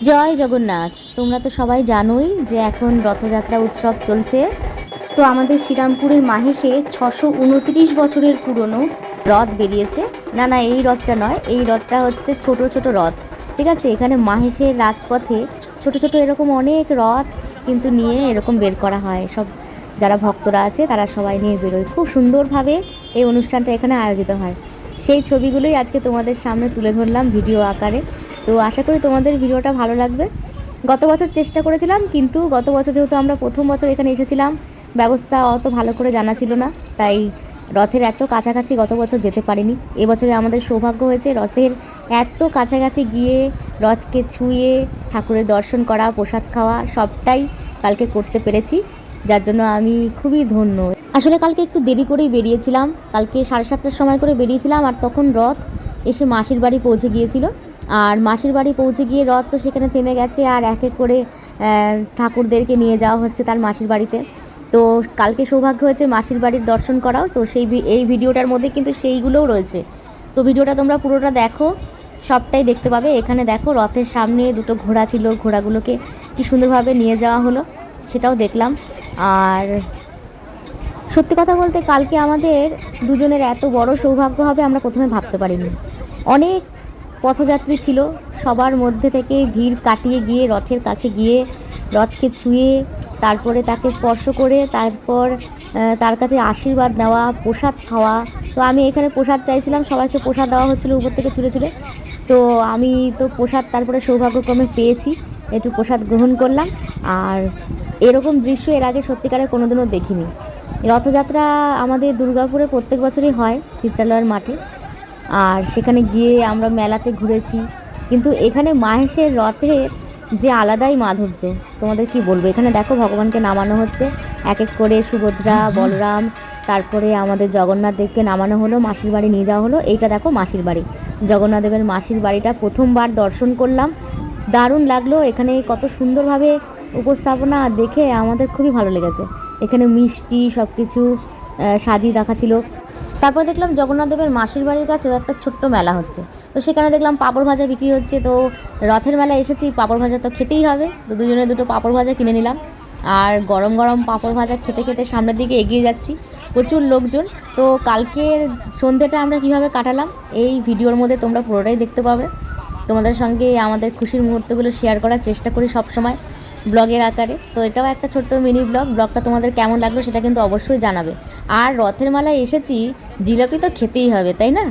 জয় জগন্নাথ। তোমরা তো সবাই জানোই যে এখন রথযাত্রা উৎসব চলছে। তো আমাদের শ্রীরামপুরের মাহেশে ছশো উনত্রিশ বছরের পুরনো রথ বেরিয়েছে। না না, এই রথটা নয়, এই রথটা হচ্ছে ছোট ছোট রথ। ঠিক আছে, এখানে মাহেশের রাজপথে ছোট ছোট এরকম অনেক রথ কিন্তু নিয়ে এরকম বের করা হয়। সব যারা ভক্তরা আছে তারা সবাই নিয়ে বেরোয়। খুব সুন্দরভাবে এই অনুষ্ঠানটা এখানে আয়োজিত হয়। সেই ছবিগুলোই আজকে তোমাদের সামনে তুলে ধরলাম ভিডিও আকারে। তো আশা করি তোমাদের ভিডিওটা ভালো লাগবে। গত বছর চেষ্টা করেছিলাম, কিন্তু গত বছর যেহেতু আমরা প্রথম বছর এখানে এসেছিলাম, ব্যবস্থা অত ভালো করে জানা ছিল না, তাই রথের এত কাছাকাছি গত বছর যেতে পারিনি। এবছরে আমাদের সৌভাগ্য হয়েছে, রথের এত কাছাকাছি গিয়ে রথকে ছুঁয়ে ঠাকুরের দর্শন করা, প্রসাদ খাওয়া, সবটাই কালকে করতে পেরেছি, যার জন্য আমি খুবই ধন্য। আসলে কালকে একটু দেরি করেই বেরিয়েছিলাম। কালকে সাড়ে সাতটার সময় করে বেরিয়েছিলাম আর তখন রথ এসে মাসির বাড়ি পৌঁছে গিয়েছিল। আর মাসির বাড়ি পৌঁছে গিয়ে রথ তো সেখানে থেমে গেছে আর এক এক করে ঠাকুরদেরকে নিয়ে যাওয়া হচ্ছে তার মাসির বাড়িতে। তো কালকে সৌভাগ্য হয়েছে মাসির বাড়ির দর্শন করাও। তো সেই এই ভিডিওটার মধ্যে কিন্তু সেইগুলোও রয়েছে। তো ভিডিওটা তোমরা পুরোটা দেখো, সবটাই দেখতে পাবে। এখানে দেখো রথের সামনে দুটো ঘোড়া ছিল, ঘোড়াগুলোকে কি সুন্দরভাবে নিয়ে যাওয়া হলো, সেটাও দেখলাম। আর সত্যি কথা বলতে কালকে আমাদের দুজনের এত বড় সৌভাগ্য হবে আমরা প্রথমে ভাবতে পারিনি। অনেক পথযাত্রী ছিল, সবার মধ্যে থেকে ভিড় কাটিয়ে গিয়ে, রথের কাছে গিয়ে রথকে ছুঁয়ে তারপরে তাকে স্পর্শ করে তারপর তার কাছে আশীর্বাদ নেওয়া, প্রসাদ খাওয়া। তো আমি এখানে প্রসাদ চাইছিলাম, সবাইকে প্রসাদ দেওয়া হচ্ছিল উপর থেকে ছুঁড়ে ছুঁড়ে। তো আমি তো প্রসাদ তারপরে সৌভাগ্যক্রমে পেয়েছি। একটু প্রসাদ গ্রহণ করলাম। আর এরকম দৃশ্য এর আগে সত্যিকারে কোনোদিনও দেখিনি। রথযাত্রা আমাদের দুর্গাপুরে প্রত্যেক বছরই হয় চিত্রালয়ের মাঠে। আর সেখানে গিয়ে আমরা মেলাতে ঘুরেছি। কিন্তু এখানে মাহেশের রথের যে আলাদাই মাধুর্য, তোমাদের কি বলব? এখানে দেখো ভগবানকে নামানো হচ্ছে। এক এক করে সুভদ্রা, বলরাম, তারপরে আমাদের জগন্নাথ দেবকে নামানো হলো, মাসির বাড়ি নিয়ে যাওয়া হলো। এইটা দেখো মাসির বাড়ি। জগন্নাথ দেবের মাসির বাড়িটা প্রথমবার দর্শন করলাম। দারুণ লাগল। এখানে কত সুন্দরভাবে উপস্থাপনা দেখে আমাদের খুবই ভালো লেগেছে। এখানে মিষ্টি সব কিছু সাজিয়ে রাখা ছিল। তারপর দেখলাম জগন্নাথদেবের মাসির বাড়ির কাছেও একটা ছোট্ট মেলা হচ্ছে। তো সেখানে দেখলাম পাঁপড় ভাজা বিক্রি হচ্ছে। তো রথের মেলায় এসেছি, পাঁপড় ভাজা তো খেতেই হবে। তো দুজনে দুটো পাঁপড় ভাজা কিনে নিলাম। আর গরম গরম পাঁপড় ভাজা খেতে খেতে সামনের দিকে এগিয়ে যাচ্ছি। প্রচুর লোকজন। তো কালকে সন্ধ্যেটা আমরা কীভাবে কাটালাম, এই ভিডিওর মধ্যে তোমরা পুরোটাই দেখতে পাবে। তোমাদের সঙ্গে আমাদের খুশির মুহূর্তগুলো শেয়ার করার চেষ্টা করি সব সময় ব্লগের আকারে। তো এটাও একটা ছোট্ট মিনি ব্লগ ব্লগটা তোমাদের কেমন লাগল সেটা কিন্তু অবশ্যই জানাবে। আর রথের মেলায় এসেছি, জিলাপি তো খেতেই হবে, তাই না?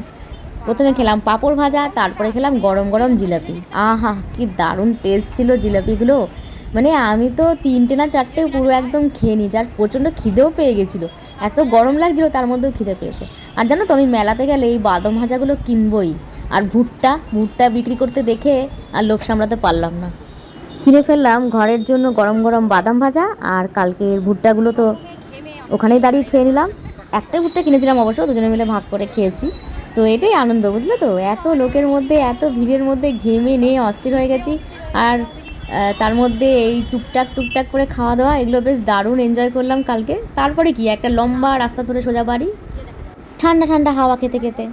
প্রথমে খেলাম পাঁপড় ভাজা, তারপরে খেলাম গরম গরম জিলাপি। আহা, কি দারুণ টেস্ট ছিল জিলাপিগুলো। মানে আমি তো তিনটে না চারটে পুরো একদম খেয়ে নিই যার প্রচণ্ড খিদেও পেয়ে গেছিল। এত গরম লাগছিল, তার মধ্যেও খিদে পেয়েছে। আর জানো তো, আমি মেলাতে গেলে এই বাদাম ভাজাগুলো কিনবই। আর ভুট্টা ভুট্টা বিক্রি করতে দেখে আর লোভ সামলাতে পারলাম না। কিনে ফেললাম ঘরের জন্য গরম গরম বাদাম ভাজা আর কালকের ভুট্টাগুলো তো ওখানেই দাঁড়িয়ে খেয়ে নিলাম। একটা ভুট্টা কিনেছিলাম অবশ্য, দুজনে মিলে ভাগ করে খেয়েছি। তো এটাই আনন্দ, বুঝলে তো? এত লোকের মধ্যে, এত ভিড়ের মধ্যে ঘেমে নিয়ে অস্থির হয়ে গেছি। আর তার মধ্যে এই টুকটাক টুকটাক করে খাওয়া দাওয়া, এগুলো বেশ দারুণ এনজয় করলাম কালকে। তারপরে কি? একটা লম্বা রাস্তা ধরে সোজা বাড়ি। ঠান্ডা ঠান্ডা হাওয়া খেতে খেতে।